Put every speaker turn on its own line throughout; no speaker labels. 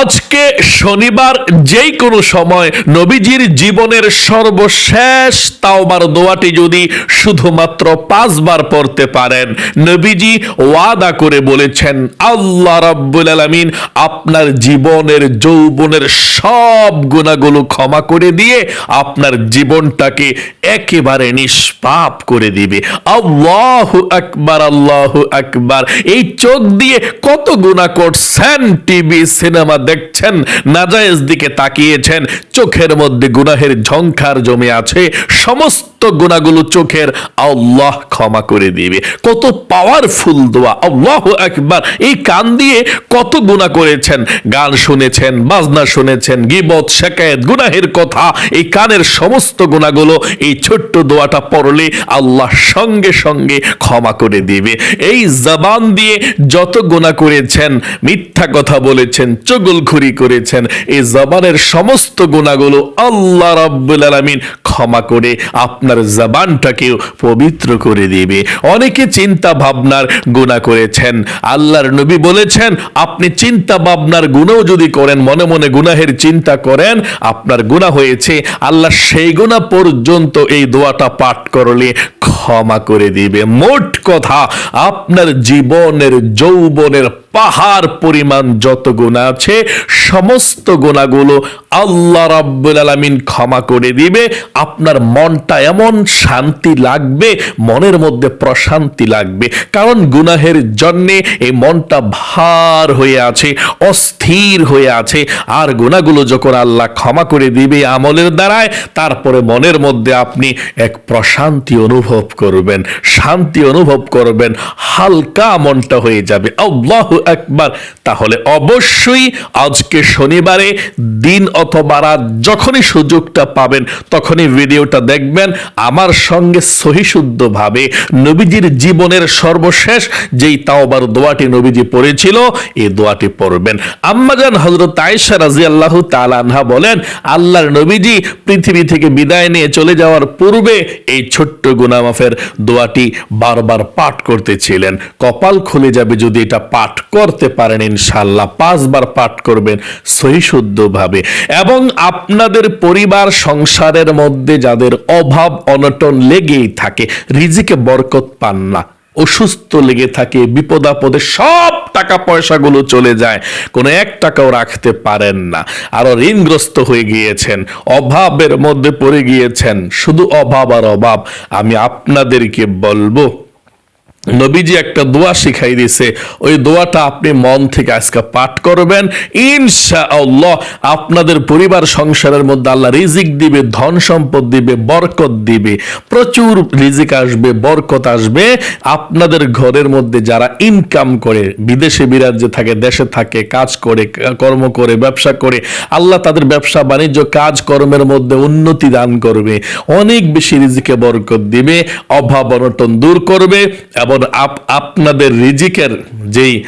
আজকে শনিবার যেই কোনো সময় নবীজির জীবনের সর্বশেষ তাওবার দোয়াটি যদি শুধুমাত্র পাঁচবার পড়তে পারেন, নবীজি ওয়াদা করে বলেছেন, আল্লাহ রাব্বুল আলামিন আপনার জীবনের যৌবনের সব গুণাগুলো ক্ষমা করে দিয়ে আপনার জীবনটাকে একেবারে নিষ্পাপ করে দিবে। আল্লাহ আকবার আল্লাহ আকবার। এই চোখ দিয়ে কত গুণা করছেন টিভি, সিনেমা দেখছেন? নাজায়েজ দিকে তাকিয়েছেন। চোখের মধ্যে গুনাহের ঝংখার জমে আছে। সমস্ত গুণাগুলো চোখের আল্লাহ ক্ষমা করে দিবে। কত পাওয়ারফুল দোয়া, আল্লাহ একবার এই কান দিয়ে কত গুণা করেছেন। গান শুনেছেন, বাজনা শুনেছেন, গিবত, শেকায়েত, গুনাহের কথা। এই কানের সমস্ত গুণাগুলো, এই ছোট্ট দোয়াটা পড়লে আল্লাহ সঙ্গে সঙ্গে ক্ষমা করে দিবে। এই জবান দিয়ে যত গুণা করেছেন, মিথ্যা কথা বলেছেন চগলখুরি করেছেন, এই জবানের সমস্ত গুণাগুলো আল্লাহ রাব্বুল আলামিন ক্ষমা করে আপনার জবানটাকেও পবিত্র করে দিবে। অনেকে চিন্তা ভাবনার গুণা করেছেন। আল্লাহর নবী বলেছেন, আপনি চিন্তা ভাবনার গুণও যদি করেন, মনে মনে গুনাহের চিন্তা করেন, আপনার গুণা হয়েছে। আল্লাহ সেই গুণা পর্যন্ত এই দোয়াটা পাঠ করলে ক্ষমা করে দিবে। মোট কথা, আপনার জীবনের যৌবনের পাহাড় পরিমাণ যত গুণা আছে, সমস্ত গুণাগুলো আল্লাহ রাব্বুল আলামিন ক্ষমা করে দিবে। আপনার মনটা এমন শান্তি লাগবে, মনের মধ্যে প্রশান্তি লাগবে। কারণ গুনাহের জন্যে এই মনটা ভার হয়ে আছে, অস্থির হয়ে আছে। আর গুণাগুলো যখন আল্লাহ ক্ষমা করে দিবে আমলের দ্বারায়, তারপরে মনের মধ্যে আপনি এক প্রশান্তি অনুভব করবেন, শান্তি অনুভব করবেন, হালকা মনটা হয়ে যাবে। আল্লাহ একবার। তাহলে অবশ্যই আজকে শনিবারে দিন অথবা রাত যখনই সুযোগটা পাবেন, তখনই ভিডিওটা দেখবেন। আমার সঙ্গে সহিশুদ্ধভাবে নবীজির জীবনের সর্বশেষ যেই তাওবার দোয়াটি নবীজি পড়েছিল, এই দোয়াটি পড়বেন। আম্মাজান হজরত আয়েশা রাজি আল্লাহ তালানহা বলেন, আল্লাহর নবীজি পৃথিবী থেকে বিদায় নিয়ে চলে যাওয়ার পূর্বে এই ছোট্ট গুনামাফের দোয়াটি বারবার পাঠ করতেছিলেন কপাল খুলে যাবে যদি এটা পাঠ করতে পারেন ইনশাল্লাহ পাঁচবার পাঠ করবেন সহিশুদ্ধভাবে এবং আপনাদের পরিবার, সংসারের মধ্যে যাদের অভাব, অনটন লেগেই থাকে, রিজিকে বরকত পান না, অসুস্থ লেগে থাকে, বিপদ আপদে সব টাকা পয়সাগুলো চলে যায়, কোনো এক টাকাও রাখতে পারেন না। আরও ঋণগ্রস্ত হয়ে গিয়েছেন, অভাবের মধ্যে পড়ে গিয়েছেন, শুধু অভাব আর অভাব, আমি আপনাদেরকে বলব নবীজি একটা দোয়া শিখাই দিয়েছে। ওই দোয়াটা আপনি মন থেকে আজকে পাঠ করবেন। ইনশা আল্লাহ আপনাদের পরিবার সংসারের মধ্যে আল্লাহ রিজিক দিবে, ধন সম্পদ দিবে, বরকত দিবে। প্রচুর রিজিক আসবে, বরকত আসবে। আপনাদের ঘরের মধ্যে যারা ইনকাম করে, বিদেশে বিরাজ্যে থাকে, দেশে থাকে, কাজ করে, কর্ম করে, ব্যবসা করে, আল্লাহ তাদের ব্যবসা, বাণিজ্য কাজ কর্মের মধ্যে উন্নতি দান করবে। অনেক বেশি রিজিকে বরকত দিবে, অভাব অনটন দূর করবে এবং আপ- আপনাদের রিজিকের যেই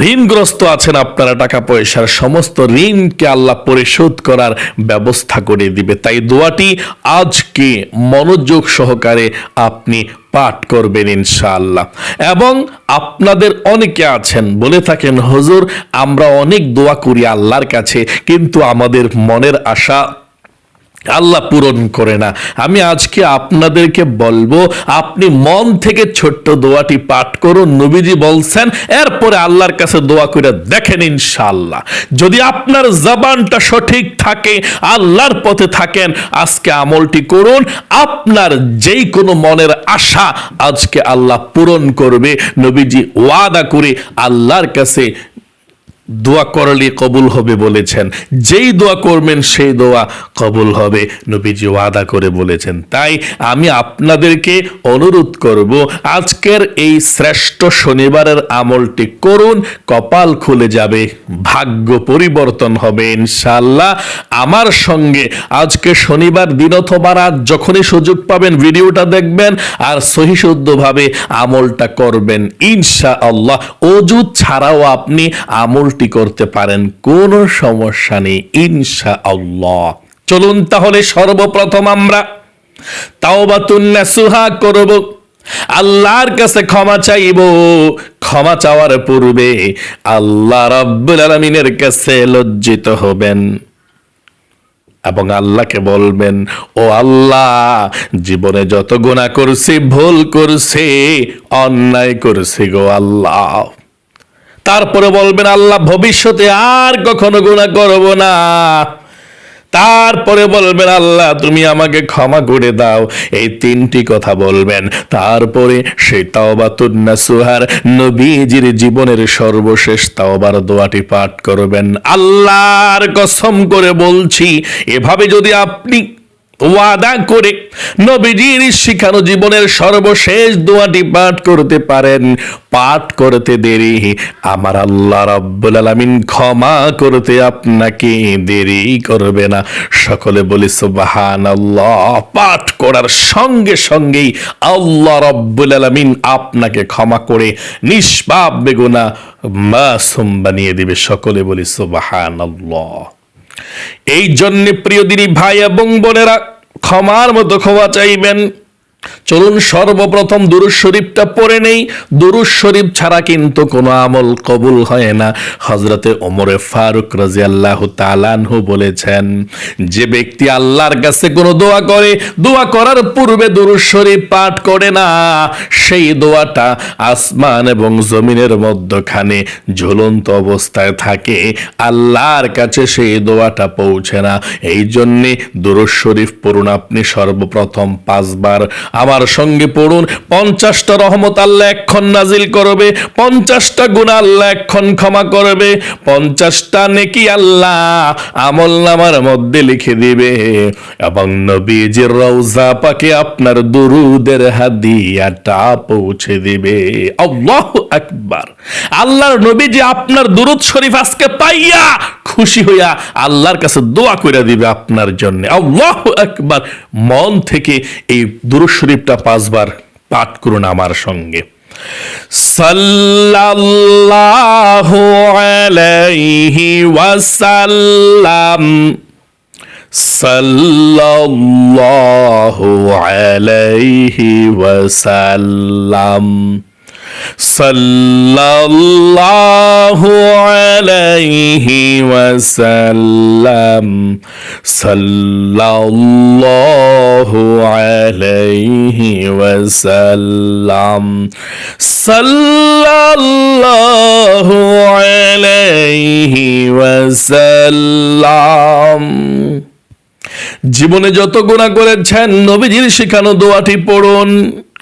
ঋণগ্রস্ত আছেন আপনারা টাকা পয়সার সমস্ত ঋণকে আল্লাহ পরিশোধ করার ব্যবস্থা করে দিবে। তাই দোয়াটি আজকে মনোযোগ সহকারে আপনি পাঠ করবেন ইনশাআল্লাহ। এবং আপনাদের অনেকে আছেন, বলে থাকেন, হজুর, আমরা অনেক দোয়া করি আল্লাহর কাছে, কিন্তু আমাদের মনের আশা আল্লাহ পূরণ করে না। আমি আজকে আপনাদেরকে বলব, আপনি মন থেকে ছোট্ট দোয়াটি পাঠ করুন, নবীজি বলছেন, এরপরে আল্লাহর কাছে দোয়া করে দেখেন ইনশাআল্লাহ। যদি আপনার জবানটা সঠিক থাকে, আল্লাহর পথে থাকেন, আজকে আমলটি করুন। আপনার যেই কোনো মনের আশা আজকে আল্লাহ পূরণ করবে। নবীজি ওয়াদা করে আল্লাহর কাছে দোয়া করলে কবুল হবে বলেছেন। যেই দোয়া করবেন, সেই দোয়া কবুল হবে। নবীজি ওয়াদা করে বলেছেন। তাই আমি আপনাদেরকে অনুরোধ করব, আজকের এই শ্রেষ্ঠ শনিবারের আমলটি করুন, কপাল খুলে যাবে, ভাগ্য পরিবর্তন হবে ইনশাল্লাহ আমার সঙ্গে আজকে শনিবার দিন অথবা রাত যখনই সুযোগ পাবেন, ভিডিওটা দেখবেন আর সহিশুদ্ধভাবে আমলটা করবেন ইনশা আল্লাহ অজু ছাড়াও আপনি আমলটি করতে পারেন, কোনো সমস্যা নেই ইনশা আল্লাহ চলুন তাহলে সর্বপ্রথম আমরা তাওবাতুন নাসুহা করব। আল্লাহর কাছে ক্ষমা চাইব। ক্ষমা চাওয়ার পূর্বে আল্লাহ রাব্বুল আলামিনের কাছে লজ্জিত হবেন এবং আল্লাহকে বলবেন, ও আল্লাহ, জীবনে যত গুণা করছি, ভুল করছি, অন্যায় করছি গো আল্লাহ। তারপরে বলবেন, আল্লাহ ভবিষ্যতে আর কখনো গুণা করব না। তারপরে বলবেন, আল্লাহ তুমি আমাকে ক্ষমা করে দাও। এই তিনটি কথা বলবেন। তারপরে সেই তাওবাতুন্না সুহার নবীজির জীবনের সর্বশেষ তাওবার দোয়াটি পাঠ করবেন। আল্লাহর কসম করে বলছি, এভাবে যদি আপনি ওয়াদা করে নবীজির শিখানো জীবনের সর্বশেষ দোয়াটি পাঠ করতে পারেন। পাঠ করতে দেরি, আমার আল্লাহ রাব্বুল আলামিন ক্ষমা করতে আপনাকে দেরি করবে না। সকলে বলি, সুবহানাল্লাহ, পাঠ করার সঙ্গে সঙ্গেই আল্লাহ রাব্বুল আলামিন আপনাকে ক্ষমা করে নিষ্পাপ বেগুনা মাসুম বানিয়ে দিবে। সকলে বলি, সুবহানাল্লাহ। এই জন্যে প্রিয় দিনী ভাই এবং বোনেরা ক্ষমার মতো ক্ষমা চাইবেন। চলুন সর্বপ্রথম দুরুজ শরীফটা পড়ে নেই। দুরুজ শরীফ ছাড়া কিন্তু কোনো আমল কবুল হয় না। হজরতে ওমরে ফারুক রাজি আল্লাহ তালানহু বলেছেন, যে ব্যক্তি আল্লাহর কাছে কোনো দোয়া করে, দোয়া করার পূর্বে দুরুজ শরীফ পাঠ করে না। সেই দোয়াটা আসমান এবং জমিনের মধ্যখানে ঝুলন্ত অবস্থায় থাকে। আল্লাহর কাছে সেই দোয়াটা পৌঁছে না। এই জন্যে দুরুজ শরীফ পড়ুন আপনি সর্বপ্রথম পাঁচবার। আমার সঙ্গে পড়ুন। পঞ্চাশটা রহমত আল্লাহ এক্ষণ নাজিল করবে। পঞ্চাশটা গুণ আল্লাহ এক্ষণ ক্ষমা করবে। পঞ্চাশটা নেকি আল্লাহ আমল নামার মধ্যে লিখে দিবে। এবং নবীজির রওজা পাকে আপনার দুরুদের হাদিয়াটা পৌঁছে দিবে। আল্লাহ আকবার। আল্লাহর নবী যে আপনার দুরুদ শরীফ আজকে পাইয়া খুশি হইয়া আল্লাহর কাছে দোয়া করে দিবে আপনার জন্য। আল্লাহ একবার মন থেকে এই দুরুদ শরীফটা পাঁচবার পাঠ করুন আমার সঙ্গে। সাল্লাল্লাহু আলাইহি ওয়াসাল্লাম সাল্লাল্লাহু আলাইহি ওয়াসাল্লাম সাল্লাল্লাহু আলাইহি ওয়াসাল্লাম সাল্লাল্লাহু আলাইহি ওয়াসাল্লাম জীবনে যত গুণা করেছেন নবীজির শেখানো দোয়াটি পড়ুন।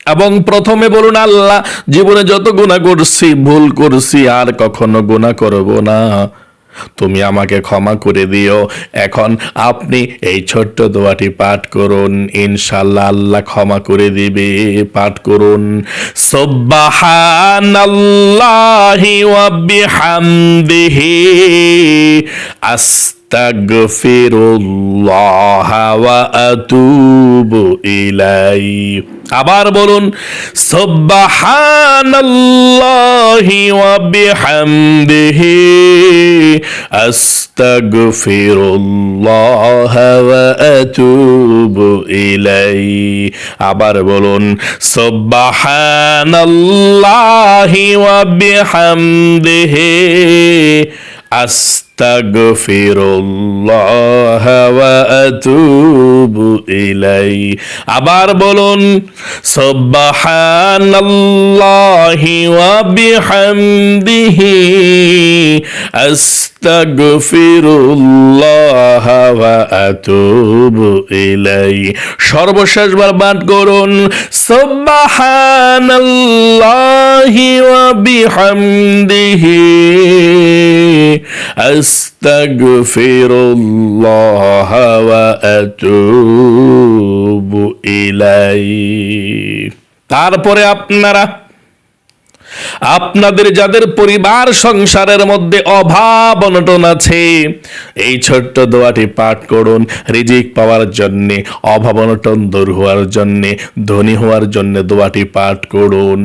এবং প্রথমে বলুন, আল্লাহ, জীবনে যত গুণা করছি, ভুল করছি, আর কখনো গুণা করব না। তুমি আমাকে ক্ষমা করে দিও। এখন আপনি এই ছোট্ট দোয়াটি পাঠ করুন। ইনশাল্লাহ আল্লাহ ক্ষমা করে দিবে। পাঠ করুন, সুবহানাল্লাহি ওয়া বিহামদিহি আস্তাগফিরুল্লাহ ওয়া আতুবু ইলাইহি। আবার বলুন, সুবহানাল্লাহি ওয়া বিহামদিহি, আস্তাগফিরুল্লাহ ওয়া আতুবু ইলাইহি। আবার বলুন, সুবহানাল্লাহি ওয়া বিহামদিহি আস্তাগফিরুল্লাহ ওয়া আতুবু ইলাই আবার বলুন সুবহানাল্লাহি ওয়া বিহামদিহি আস্তাগফিরুল্লাহ ওয়া আতুবু ইলাই সর্বশেষবার পাঠ করুন সুবহানাল্লাহি ওয়া বিহামদিহি أستغفر الله وأتوب إليه তারপরে আপনারা আপনাদের যাদের পরিবার সংসারের মধ্যে অভাব অনটন আছে, এই ছোট্ট দোয়াটি পাঠ করুন রিজিক পাওয়ার জন্য, অভাব অনটন দূর হওয়ার জন্য, ধনী হওয়ার জন্য দোয়াটি পাঠ করুন।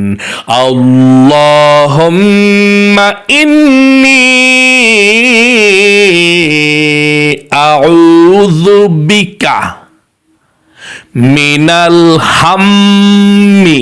আল্লাহুম্মা ইন্নি আউযু বিকা মিনাল হাম্মি।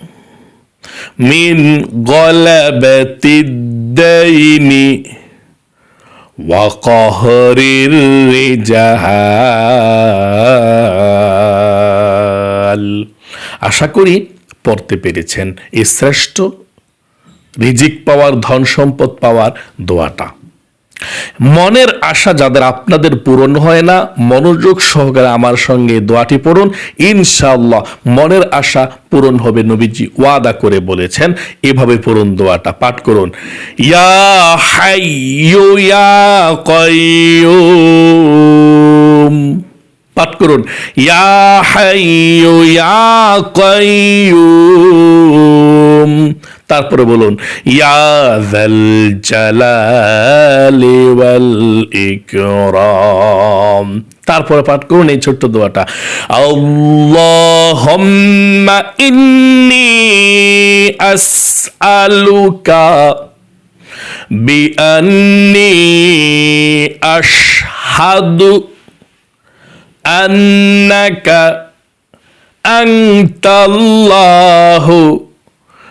من غلبة الدين وقهر الرجال আশা করি পড়তে পেরেছেন এই শ্রেষ্ঠ রিজিক পাওয়ার ধন সম্পদ পাওয়ার দোয়াটা মনের আশা যাদের আপনাদের পূরণ হয় না, মনোযোগ সহকারে আমার সঙ্গে দোয়াটি পড়ুন। ইনশাআল্লাহ মনের আশা পূরণ হবে নবীজি ওয়াদা করে বলেছেন। এভাবে পূরণ দোয়াটা, পাঠ করুন। ইয়া হাইয়ু ইয়া কাইয়ুম। পাঠ করুন। ইয়া হাইয়ু ইয়া তারপরে বলুন ইয়াদাল জালালি ওয়াল ইকরাম। তারপরে পাঠ করুন এই ছোট্ট দোয়াটা, আল্লাহুম্মা ইন্নি আসআলুকা বিআন্নি আশহাদু আন্নাকা আনতাল্লাহু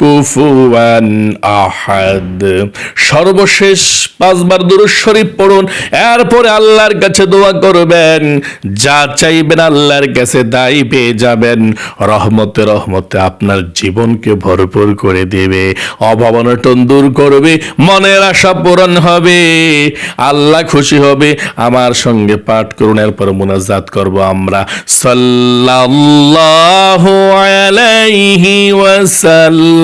কুফুয়ান আহাদ। সর্বশেষ পাঁচবার দুরুদ শরীফ পড়ুন, এরপরে আল্লাহর কাছে দোয়া করবেন। যা চাইবেন আল্লাহর কাছে তাই পেয়ে যাবেন। রহমতে রহমতে আপনার জীবনকে ভরপুর করে দেবে। অভাবনটন দূর করবে, মনের আশা পূরণ হবে। আল্লাহ খুশি হবে, আমার সঙ্গে পাঠ করুন, এরপর মোনাজাত করব আমরা। সাল্লাল্লাহু আলাইহি ওয়াসাল্লাম।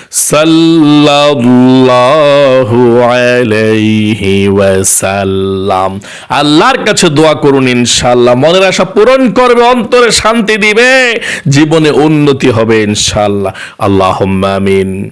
সাল্লাল্লাহু আলাইহি ওয়াসাল্লাম। আল্লাহর কাছে দোয়া করুন ইনশাআল্লাহ। মনের আশা পূরণ করবে, অন্তরে শান্তি দিবে, জীবনে উন্নতি হবে ইনশাআল্লাহ। আল্লাহুম্মা আমিন।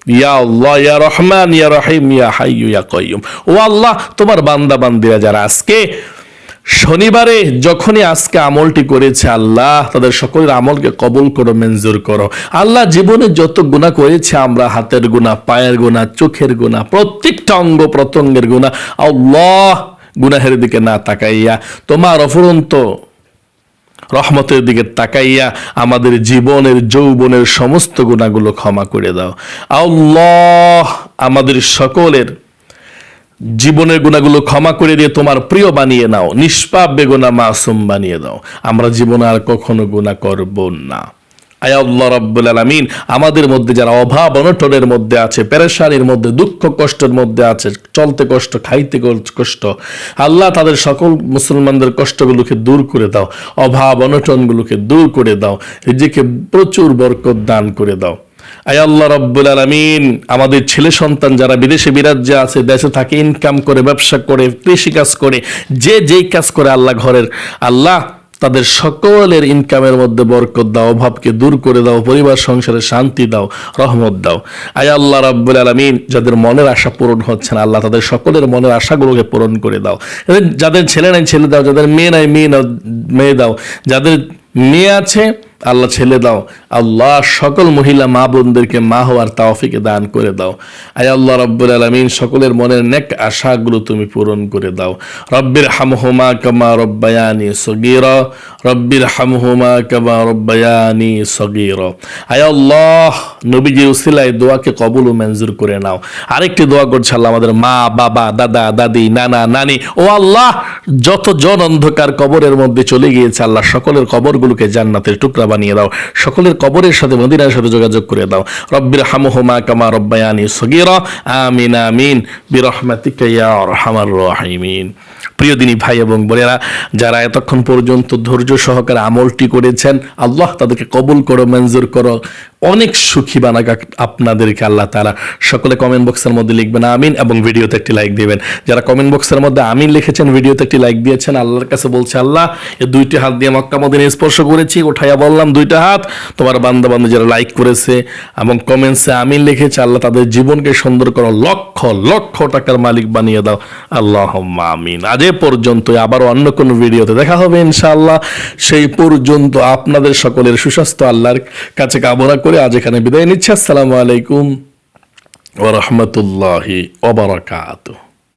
ইয়া আল্লাহ, ইয়া রহমান, ইয়া রহিম, ইয়া হাইয়ু, ইয়া কয়ুম ও আল্লাহ, তোমার বান্দা বান্দিরা যারা আজকে শনিবারে যখনই আজকে আমলটি করেছে আল্লাহ, তাদের সকলের আমলকে কবুল করো, মঞ্জুর করো। আল্লাহ জীবনে যত গুণা করেছে, আমরা হাতের গুণা পায়ের গুণা চোখের গুণা প্রত্যেকটা অঙ্গ প্রত্যঙ্গের গুণা আল্লাহ গুনাহের দিকে না তাকাইয়া তোমার অফুরন্ত রহমতের দিকে তাকাইয়া আমাদের জীবনের, যৌবনের সমস্ত গুণাগুলো ক্ষমা করে দাও। আল্লাহ আমাদের সকলের জীবনের গুণাগুলো ক্ষমা করে দিয়ে তোমার প্রিয় বানিয়ে নাও। নিষ্পাপ, বেগুনা, মাসুম বানিয়ে দাও। আমরা জীবনে আর কখনো গুণা করব না। আয় রব্বুল আলমিন। আমাদের মধ্যে যারা অভাব অনটনের মধ্যে আছে, পেরেশানির মধ্যে, দুঃখ কষ্টের মধ্যে আছে, চলতে কষ্ট, খাইতে কষ্ট, আল্লাহ তাদের সকল মুসলমানদের কষ্টগুলোকে দূর করে দাও, অভাব অনটনগুলোকে দূর করে দাও, নিজেকে প্রচুর বরকত দান করে দাও। আল্লাহ রব্বুল আলমিন, আমাদের ছেলে সন্তান যারা বিদেশে বিরাজ্যে আছে, দেশে থাকে ইনকাম করে, ব্যবসা করে কৃষি কাজ করে, যে যেই কাজ করে আল্লাহ ঘরের, আল্লাহ তাদের সকলের ইনকামের মধ্যে বরকত দাও, অভাবকে দূর করে দাও, পরিবার, সংসারে শান্তি দাও, রহমত দাও। আয় আল্লাহ রাব্বুল আলমিন, যাদের মনের আশা পূরণ হচ্ছে না, আল্লাহ তাদের সকলের মনের আশাগুলোকে পূরণ করে দাও। যাদের ছেলে নাই, ছেলে দাও, যাদের মেয়ে নাই, মেয়ে মেয়ে দাও। যাদের মেয়ে আছে আল্লাহ ছেলে দাও। আল্লাহ সকল মহিলা মা বোনদেরকে মা হওয়ার তাওফিকে দান করে দাও। আয় আল্লাহ রব্বুল আলমিন, সকলের মনের নেক আশাগুলো তুমি পূরণ করে দাও। রব্বির হামহুমা কামা রব্বায়ানি সগীর রব্বির হামহুমা কামা রব্বায়ানি সগীর। আয় আল্লাহ, নবীজি উসিলায় দোয়াকে কবুল ও মঞ্জুর করে নাও। আরেকটি দোয়া করছে আল্লাহ আমাদের মা, বাবা, দাদা, দাদি, নানা, নানি। ও আল্লাহ, যত জন অন্ধকার কবরের মধ্যে চলে গিয়েছে, আল্লাহ সকলের কবরগুলোকে জান্নাতের টুকরা বানিয়ে দাও। সকলের কবরের সাথে মদিনার সাথে যোগাযোগ করে দাও। রব্বির হামহুমা কামা রব্বায়ানি সগির। আমিন আমিন। বিরহমাতিকা ইয়া আরহামার রাহিমিন। প্রিয় দিনী ভাই এবং বোনেরা, যারা এতক্ষণ পর্যন্ত ধৈর্য সহকারে আমলটি করেছেন, আল্লাহ তাদেরকে কবুল করো, মঞ্জুর করো। অনেক সুখী বানাক আপনাদেরকে আল্লাহ তারা সকলে কমেন্ট বক্সের মধ্যে লিখবেন, আমিন এবং ভিডিওতে একটি লাইক দিবেন। যারা কমেন্ট বক্সের মধ্যে আমিন লিখেছেন, ভিডিওতে একটি লাইক দিয়েছেন, আল্লাহর কাছে বলছে, আল্লাহ এই দুইটি হাত দিয়ে মক্কা মদিনে স্পর্শ করেছি, উঠাইয়া বললাম, দুইটা হাত? তোমার বান্দা বান্ধব যারা লাইক করেছে এবং কমেন্টসে আমিন লিখেছে, আল্লাহ তাদের জীবনকে সুন্দর করো, লক্ষ লক্ষ টাকার মালিক বানিয়ে দাও। আল্লাহ আমিন। আজ পর্যন্ত আবার অন্য কোনো ভিডিওতে দেখা হবে ইনশাআল্লাহ। সেই পর্যন্ত আপনাদের সকলের সুস্বাস্থ্য, আল্লাহর কাছে কামনা করে আজ এখানে বিদায় নিচ্ছি। আসসালামু আলাইকুম ওরহমতুল্লাহি ওবরাকাতুহ